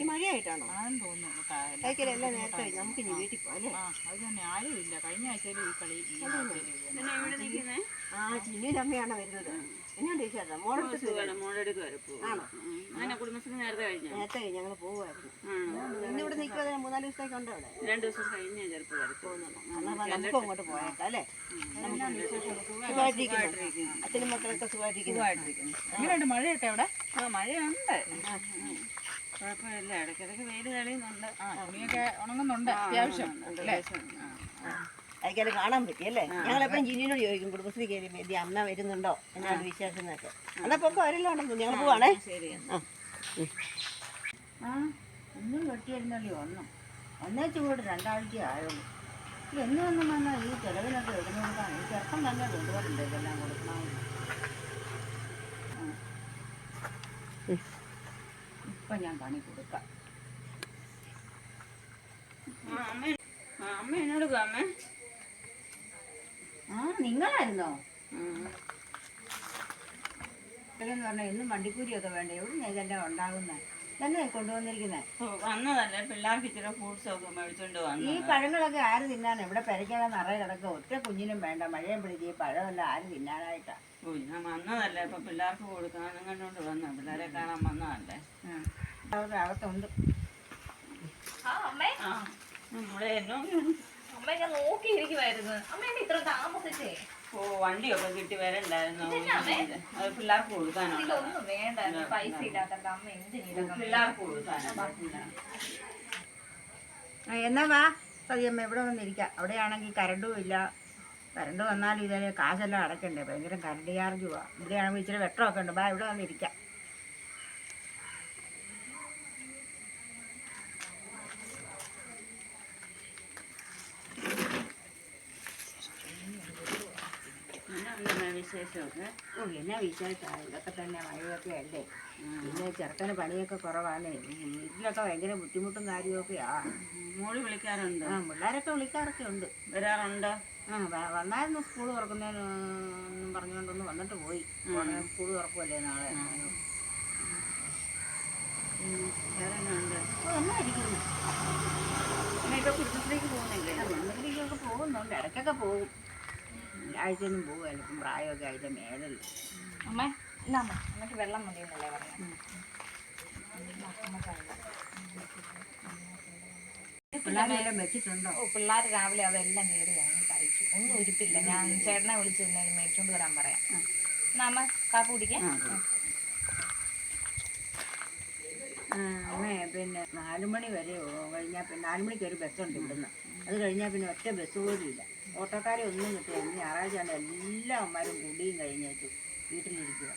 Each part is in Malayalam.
ഈ മഴയായിട്ടാണോ? ആണെന്ന് തോന്നുന്നു. കഴിക്കലെല്ലാം നേരത്തെ കഴിഞ്ഞു നമുക്ക് ഇനി വീട്ടിൽ പോകാം ആ അത് തന്നെ. ആരും ഇല്ല. കഴിഞ്ഞ ആഴ്ചയിൽ ഈ കളി ആ ചിന്നിയുടെ അമ്മയാണ് വരുന്നത്. എന്നാ ടീച്ചറാ മോളെടുത്ത് സുഖമാണ് മോളെടുക്ക് വരെ. പോകും ആണോ? അങ്ങനെ കുടുംബശ്രീ നേരത്തെ കഴിഞ്ഞു? നേരത്തെ ഞങ്ങൾ പോവുമായിരുന്നു. ആണോ? ഇന്ന് ഇവിടെ നിൽക്കുമ്പോൾ മൂന്നാൽ ദിവസത്തേക്ക് ഉണ്ടോ അവിടെ? രണ്ടു ദിവസം കഴിഞ്ഞ് ചെറുപ്പം വരെ പോകുന്നുള്ളൂ. എന്നാൽ നമുക്കും അങ്ങോട്ട് പോയേക്കാം അല്ലേ? സുഖമായിട്ടിരിക്കുന്നു. അച്ഛനും മക്കളൊക്കെ സുഖമായിട്ടിരിക്കുന്നു. എങ്ങനെയുണ്ട് മഴയൊക്കെ അവിടെ? ആ മഴയുണ്ട്. കുഴപ്പമില്ല. ഇടയ്ക്കിടയ്ക്ക് വെയിൽ തെളിയുന്നുണ്ട്. തുണിയൊക്കെ ഉണങ്ങുന്നുണ്ട് അത്യാവശ്യം. അല്ലേ? അയക്കാൽ കാണാൻ പറ്റി അല്ലേ? ഞങ്ങൾ എപ്പോഴും ജിനിയോട് ചോദിക്കും കുടുംബശ്രീ കയറി വേദി അമ്മ വരുന്നുണ്ടോ? എന്നാണ് വിശേഷം എന്നൊക്കെ എന്നാ പൊക്കം വരല്ലോണ്ടെന്ന് ഞങ്ങൾ പോവാണേ. ശരി ആ. ഒന്നും ഇന്നും ഒന്നും. ഒന്നേ ചൂട് രണ്ടാഴ്ച ആയുള്ളൂ. എന്ന് വന്നും വന്നാൽ ഈ ചെലവിനൊക്കെ കൊടുക്കാൻ ഈ ചെറുപ്പം തന്നെ കൊണ്ടുപോകണ്ടേ എല്ലാം കൊടുക്കണമെങ്കിൽ ഇപ്പം ഞാൻ പണി കൊടുക്കാം. ആ അമ്മ. ആ അമ്മ എന്നോട് അമ്മ. ആ നിങ്ങളായിരുന്നോ? എന്ന് പറഞ്ഞാൽ ഇന്നും വണ്ടിക്കൂലിയൊക്കെ വേണ്ട? എവിടെ ഇതെല്ലാം ഉണ്ടാകുന്നത് തന്നെ കൊണ്ടുവന്നിരിക്കുന്നത് വന്നതല്ലേ? പിള്ളേർക്ക് ഇച്ചിരി ഫ്രൂട്ട്സ് ഒക്കെ മേടിച്ചോണ്ട് ഈ പഴങ്ങളൊക്കെ ആര് തിന്നാൻ ഇവിടെ പെരയ്ക്കകം നിറയെ കിടക്കുക ഒറ്റ കുഞ്ഞിനും വേണ്ട. മഴയും പിടിച്ച് ഈ പഴമെല്ലാം ആര് തിന്നാനായിട്ടാ? ഞാൻ വന്നതല്ലേ? ഇപ്പൊ പിള്ളേർക്ക് കൊടുക്കാനും കണ്ടോണ്ട് വന്ന പിള്ളേരെ കാണാൻ വന്നതല്ലേ? അവരുടെ അകത്തുണ്ട് നമ്മളെ എന്നോ അമ്മ ഞാൻ നോക്കിയിരിക്കുവായിരുന്നു. അമ്മ എന്താ ഇത്ര താമസിച്ചേ. ഓ വണ്ടിയൊക്കെ കിട്ടി വരണ്ടായിരുന്നു അത് പിള്ളേർക്ക് വേണ്ടായിരുന്നു പൈസ അമ്മ എന്തിനു പിള്ളേർക്ക് എന്നാ വാ. സതിയമ്മ ഇവിടെ വന്നിരിക്കാം. അവിടെയാണെങ്കിൽ കരണ്ടും ഇല്ല. കരണ്ട് വന്നാലും ഇതേ കാശെല്ലാം അടയ്ക്കണ്ടേ ഭയങ്കര കരണ്ട് ചാർജ് പോവാ ഇവിടെയാണെങ്കിൽ ഇച്ചിരി വെട്ടമൊക്കെ ഉണ്ട്. ബാ ഇവിടെ വന്നിരിക്കാം എന്നാ വിശേഷമൊക്കെ? ഓ എന്നാ വിശേഷമാണ് ഇതൊക്കെ തന്നെ മഴയൊക്കെ അല്ലേ? പിന്നെ ചെറുക്കന് പണിയൊക്കെ കുറവാണ്. വീട്ടിലൊക്കെ ഭയങ്കര ബുദ്ധിമുട്ടും കാര്യമൊക്കെയാ മോളി വിളിക്കാറുണ്ട്. ആ പിള്ളേരൊക്കെ വിളിക്കാറൊക്കെ ഉണ്ട്. വരാറുണ്ട്? ആ വന്നായിരുന്നു സ്കൂൾ തുറക്കുന്നതിന് പറഞ്ഞുകൊണ്ടൊന്ന് വന്നിട്ട് പോയി. സ്കൂൾ തുറക്കുമല്ലേ നാളെ? വേറെ ഉണ്ട് ഓ എന്നാ ഇരിക്കുന്നു പോകുന്നില്ലേ? പോകുന്നുണ്ട്. ഇടയ്ക്കൊക്കെ പോകും. ആഴ്ചയൊന്നും പോവുകയല്ല ഇപ്പം പ്രായമൊക്കെ അതിന്റെ മേലല്ലേ. അമ്മ എന്നാ അമ്മ അമ്മയ്ക്ക് വെള്ളം മതി എന്നല്ലേ പറയാം പിള്ളേരെല്ലാം വെച്ചിട്ടുണ്ടോ? ഓ പിള്ളേർ രാവിലെ അതെല്ലാം കയറി വാങ്ങി കഴിച്ചു. ഒന്നും ഉരുപ്പില്ല ഞാൻ ചേട്ടനെ വിളിച്ചിരുന്നേ തന്നെ മേടിച്ചോണ്ട് വരാൻ പറയാം. എന്നാ അമ്മ കാപ്പ് കുടിക്കാം ആ, അമ്മേ പിന്നെ നാല് മണി വരെ കഴിഞ്ഞാൽ പിന്നെ നാല് മണിക്ക് ഒരു ബസ്സുണ്ട് ഇവിടുന്ന്. അത് കഴിഞ്ഞാൽ പിന്നെ ഒറ്റ ബസ് പോലും ഇല്ല. ഓട്ടോക്കാരെ ഒന്നും കിട്ടില്ല. ഞായറാഴ്ച ആണ് എല്ലാ അമ്മമാരും കൂടിയും കഴിഞ്ഞേച്ചു വീട്ടിലിരിക്കുക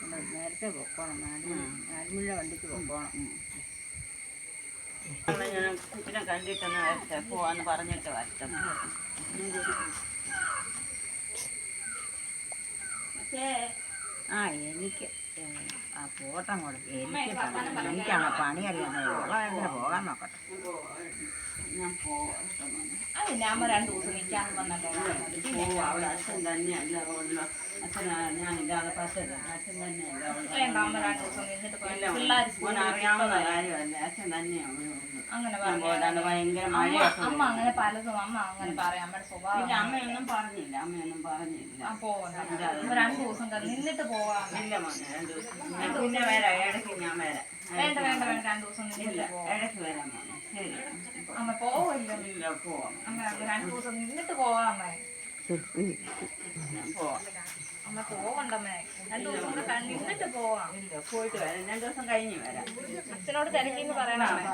നമ്മൾ നേരത്തെ പൊക്കോണം. നാല് മണി നാല് മണിയുടെ വണ്ടിക്ക് പൊക്കോണം ഞാൻ കുട്ടിനെ കണ്ടിട്ടൊന്ന് വരട്ടെ പോവാന്ന് പറഞ്ഞിട്ട് വരട്ടെ. ആ എനിക്ക് ആ പോട്ടം കൊടുക്കും എനിക്ക് പണി- എനിക്കാണ് പണി അറിയാവുന്നത്? ഉള്ള പോകാൻ നോക്കട്ടെ. ഞാൻ പോകാം അതിന് അമ്മ രണ്ടു ദിവസം നിൽക്കാന്ന് പറഞ്ഞല്ലോ പോവാം. അവിടെ അച്ഛൻ തന്നെയല്ല ഉള്ളു. അച്ഛൻ ഞാനില്ലാതെ പറ്റില്ല അച്ഛൻ മോന് അറിയാവുന്ന കാര്യമല്ല അച്ഛൻ തന്നെയാണ് അങ്ങനെ ഭയങ്കര അമ്മ അങ്ങനെ പലതും അമ്മ അങ്ങനെ പറയാം. അമ്മയുടെ സ്വഭാവം അമ്മയൊന്നും പറഞ്ഞില്ല അമ്മയൊന്നും പറഞ്ഞില്ല. അമ്മ രണ്ടു ദിവസം നിന്നിട്ട് പോവാം. ഇല്ല മോനെ രണ്ടു ദിവസം. പിന്നെ വരാം ഇടയ്ക്ക് ഞാൻ വരാം. വേണ്ട വേണ്ട വേണ്ട രണ്ടു ദിവസം പോവാം. ഇടയ്ക്ക് വരാം മോനെ. ശരി. അമ്മ പോവില്ല. ഇല്ല പോവാം. അങ്ങനെ രണ്ടു ദിവസം നിന്നിട്ട് പോവാം അമ്മ. പോവാം. അമ്മ? പോവണ്ടമ്മേ രണ്ടു ദിവസം കൂടെ കണ്ടിട്ട് പോവാം. ഇല്ല പോയിട്ട് വരാം. രണ്ടു ദിവസം കഴിഞ്ഞ് വരാം. അച്ഛനോട് തിരക്കിന്ന് പറയണമേ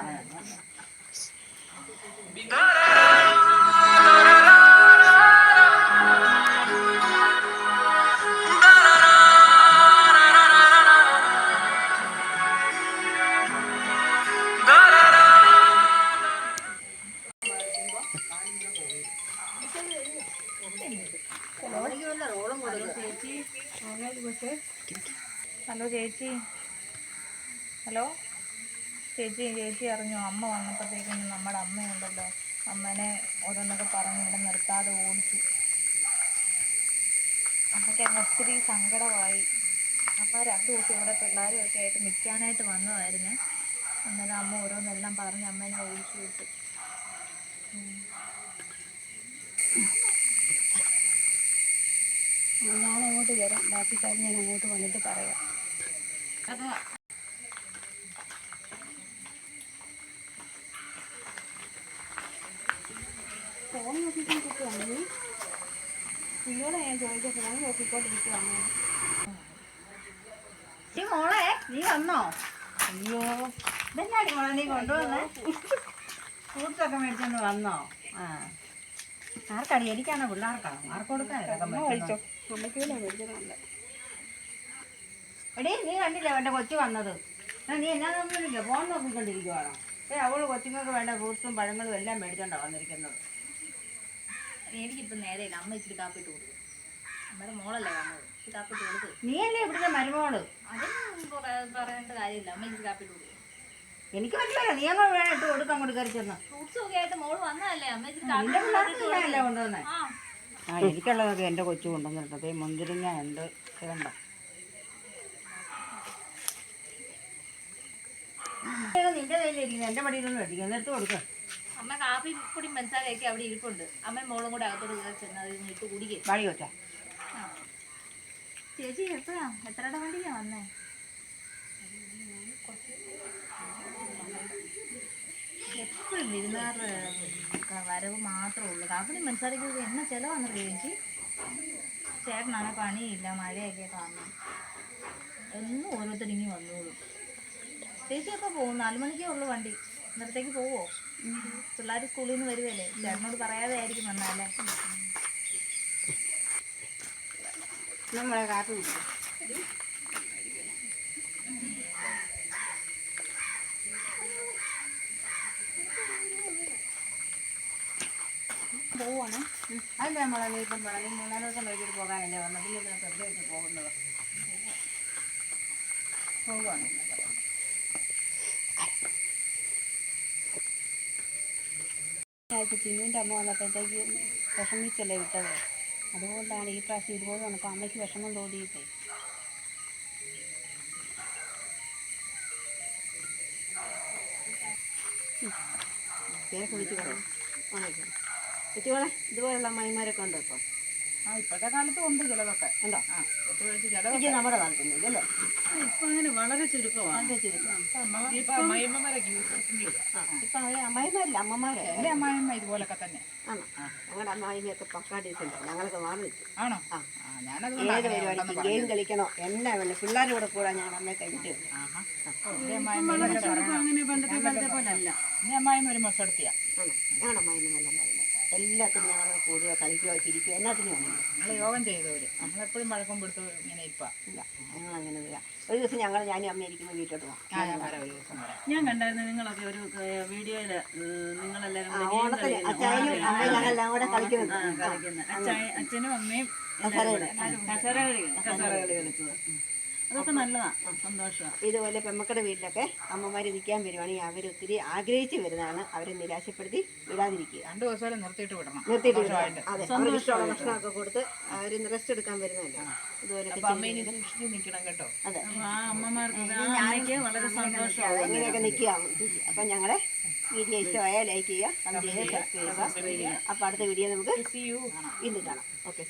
ഹലോ? ചേച്ചി ചേച്ചി അറിഞ്ഞു? അമ്മ വന്നപ്പോഴത്തേക്കും നമ്മുടെ അമ്മയുണ്ടല്ലോ. അമ്മനെ ഓരോന്നൊക്കെ പറഞ്ഞ് ഇവിടെ നിർത്താതെ ഓടിച്ചു. അമ്മയ്ക്ക് അങ്ങ് ഒത്തിരി സങ്കടമായി. അമ്മ രണ്ട് ദിവസം ഇവിടെ പിള്ളേരും ഒക്കെ ആയിട്ട് നിൽക്കാനായിട്ട് വന്നതായിരുന്നു. അന്നേരം അമ്മ ഓരോന്നെല്ലാം പറഞ്ഞ് അമ്മേനെ ഒഴിച്ചു വിട്ടു. ഞാൻ അങ്ങോട്ട് വരാം. ബാക്കി കാര്യം ഞാൻ അങ്ങോട്ട് വന്നിട്ട് പറയാം. ഫോൺ നോക്കിക്കൊണ്ടിരിക്കുവാണ്. നീ നിന്നോട് ഞാൻ ചോദിച്ച ഫോൺ നോക്കിക്കൊണ്ടിരിക്കുവാണ്. നീ മോളെ നീ വന്നോ? അയ്യോ ഇതെന്നാടി മോളെ നീ കൊണ്ടുവന്നേ? ഫ്രൂട്ട്സൊക്കെ മേടിച്ചോണ്ട് വന്നോ? ആ. ആർക്കടി എനിക്കാണോ പിള്ളേർക്കാണോ ആർക്ക് കൊടുക്കാനോ എടീ നീ കണ്ടില്ല വേണ്ട കൊച്ചു വന്നത്? നീ എന്നാ തന്നില്ല ഫോൺ നോക്കിക്കൊണ്ടിരിക്കുവാണോ? ഏ അവൾ കൊച്ചുങ്ങൾക്ക് വേണ്ട ഫ്രൂട്ട്സും പഴങ്ങളും എല്ലാം മേടിച്ചോണ്ടാണ് വന്നിരിക്കുന്നത്. എനിക്കിപ്പം നേരെ അമ്മ ഇച്ചിരി കാപ്പിട്ട് കൊടുക്കും. അമ്മയുടെ മോളല്ലേ വന്നത്. ഇച്ചിരി കാപ്പിട്ട് നീ അല്ലേ ഇവിടുത്തെ മരുമോൾ? അതൊന്നും പറ- പറയേണ്ട കാര്യമില്ല. അമ്മ ഇച്ചിരി കാപ്പിട്ട് കൊടുക്കും. എനിക്ക് പറ്റില്ല നീ അങ്ങ് വേണം ഇട്ട് കൊടുക്കാൻ അങ്ങോട്ട് കയറി ചെന്ന്. ഫ്രൂട്ട്സ് ഒക്കെ ആയിട്ട് മോൾ വന്നതല്ലേ? അമ്മ ഇച്ചിരി നിന്റെ കാപ്പി പിള്ളേർക്ക് ഞാനല്ലേ കൊണ്ടുവന്നേ? ആ. എനിക്കുള്ളതൊക്കെ എന്റെ കൊച്ചു കൊണ്ടുവന്നിട്ടത് മുന്തിരിങ്ങ ഉണ്ട്. ഇതുണ്ടോ നിന്റെ കയ്യിലിരിക്കുന്നത് എന്റെ മടിയിലൊന്നും മേടിക്കും. എന്നെടുത്ത് കൊടുക്കുക അമ്മ കാപ്പി പൊടി പഞ്ചസാരയൊക്കെ അവിടെ ഇരിപ്പുണ്ട്. അമ്മയും മോളും കൂടെ അകത്തോട്ട് കയറി ചെന്ന് അത് ഇട്ട് കുടിക്കും. വഴി കൊച്ചാ ചേച്ചി എപ്പോഴാ? എത്രയുടെ വണ്ടിക്കാ വന്നേ? എപ്പോഴും വിരുന്നാറ് വരവ് മാത്രമേ ഉള്ളൂ. കാപ്പിടി മനസ്സിലാക്കി എന്നാ ചിലവാന്നറിയോ ചേച്ചി? ചേട്ടനാണ് പണിയില്ല മഴയൊക്കെ കാണും എന്നും ഓരോരുത്തരിങ്ങി വന്നോളൂ. ചേച്ചി എപ്പോൾ പോകും? നാല് മണിക്കേ ഉള്ളൂ വണ്ടി. ഇന്നത്തേക്ക് പോവോ? പിള്ളേർ സ്കൂളിൽ നിന്ന് വരുവല്ലേ? ചേട്ടനോട് പറയാതെ ആയിരിക്കും വന്നാലേ നമ്മളെ കാപ്പി പോവാണ്. അല്ല നമ്മളെ നീ ഇപ്പം പറഞ്ഞു മൂന്നാൽ ദിവസം വൈകിട്ട് പോകാനല്ലേ വന്നത് ഇല്ല പോകുന്നത്. പോവാണ്. ആഴ്ച ചിന്നുവിന്റെ അമ്മ വന്നപ്പോഴത്തേക്ക് വിഷമിച്ചല്ലേ വിട്ടത്. അതുകൊണ്ടാണ് ഈ പ്രാവശ്യം ഇതുപോലെ വന്നപ്പോൾ അമ്മയ്ക്ക് വിഷമം തോന്നിയിട്ടേ. പേരെ കൊള്ളാം ഇതുപോലുള്ള അമ്മായിമാരൊക്കെ ഉണ്ട് ഇപ്പം? ആ ഇപ്പോഴത്തെ കാലത്ത് ഉണ്ട് ചിലതൊക്കെ. ഉണ്ടോ? ആ ഒത്തുവഴിച്ച് ചില എനിക്ക് നമ്മുടെ കാലത്തൊന്നും ഇല്ലല്ലേ ഇപ്പൊ അങ്ങനെ വളരെ ചുരുക്കമാണ്. വളരെ ചുരുക്കം. ഇപ്പൊ അമ്മായിമ്മമാരൊക്കെ യൂസ് ആ ഇപ്പം അമ്മായിമാരില്ല അമ്മമാരെ എന്റെ അമ്മായിമ്മ ഇതുപോലൊക്കെ തന്നെ. ആണോ. ഞങ്ങളുടെ അമ്മായിമ്മയൊക്കെ പക്കാ ഞങ്ങൾക്ക് മാറി ആണോ? ആ. ആ ഞാനത് ഏത് പരിപാടിക്ക് ഗെയിം കളിക്കണോ? എന്നാ വേണ്ട പിള്ളേരുടെ കൂടെ കൂടാൻ ഞങ്ങൾ അമ്മയെ കഴിഞ്ഞിട്ട് അമ്മായിമ്മ. അങ്ങനെ പണ്ടത്തെ കാലത്തെ പോലെ അല്ല അമ്മായിമ്മ ഒരു മൊസടുത്തിയാ. ആണോ. ഞങ്ങളുടെ അമ്മായിമ്മ നല്ല അമ്മായിമ എല്ലാത്തിനും ഞങ്ങൾ കൂടുകയോ കളിക്കുകയോ ചിരിക്കുകയോ എല്ലാത്തിനും വന്നു ഞങ്ങൾ യോഗം ചെയ്തവര്. നമ്മളെപ്പോഴും വഴക്കം കൊടുത്ത് ഇങ്ങനെ ഇപ്പ ഇല്ല ഞങ്ങൾ അങ്ങനെ വരാം ഒരു ദിവസം ഞങ്ങൾ ഞാനും അമ്മ ഇരിക്കുമ്പോൾ വീട്ടിലോട്ട് പോകാം ഞാൻ കണ്ടായിരുന്നു നിങ്ങളൊക്കെ ഒരു വീഡിയോയിൽ game ഓണത്തിന്. അച്ചായനും അമ്മയും ഞങ്ങളെല്ലാം കൂടെ കളിക്കുന്നത് അച്ഛനും അമ്മയും കസര കളി കസര കളി കളിച്ചത് അതൊക്കെ നല്ലതാണ് സന്തോഷമാണ് ഇതുപോലെ പെമ്മക്കടെ വീട്ടിലൊക്കെ അമ്മമാർ നിൽക്കാൻ വരുവാണെങ്കിൽ അവർ ഒത്തിരി ആഗ്രഹിച്ച് വരുന്നതാണ് അവരെ നിരാശപ്പെടുത്തി വിടാതിരിക്കുക. രണ്ടു ദിവസം നിർത്തിയിട്ട് വിടണം. നിർത്തിയിട്ട് വിടണം. അതെ ഇഷ്ടമുള്ള ഭക്ഷണമൊക്കെ കൊടുത്ത് അവർ റെസ്റ്റ് എടുക്കാൻ വരുന്നതല്ലേ? സൂക്ഷിച്ച് നിൽക്കണം കേട്ടോ. അതെ. അമ്മമാർക്ക് വളരെ സന്തോഷമാണ് ഇങ്ങനെയൊക്കെ നിൽക്കുക. അപ്പം ഞങ്ങളെ വീഡിയോ ഇഷ്ടമായാൽ ലൈക്ക് ചെയ്യുക അപ്പൊ ചെയ്യുക സബ്സ്ക്രൈബ് ചെയ്യുക. അപ്പോൾ അടുത്ത വീഡിയോ നമുക്ക് ഇന്ന് കാണാം. ഓക്കെ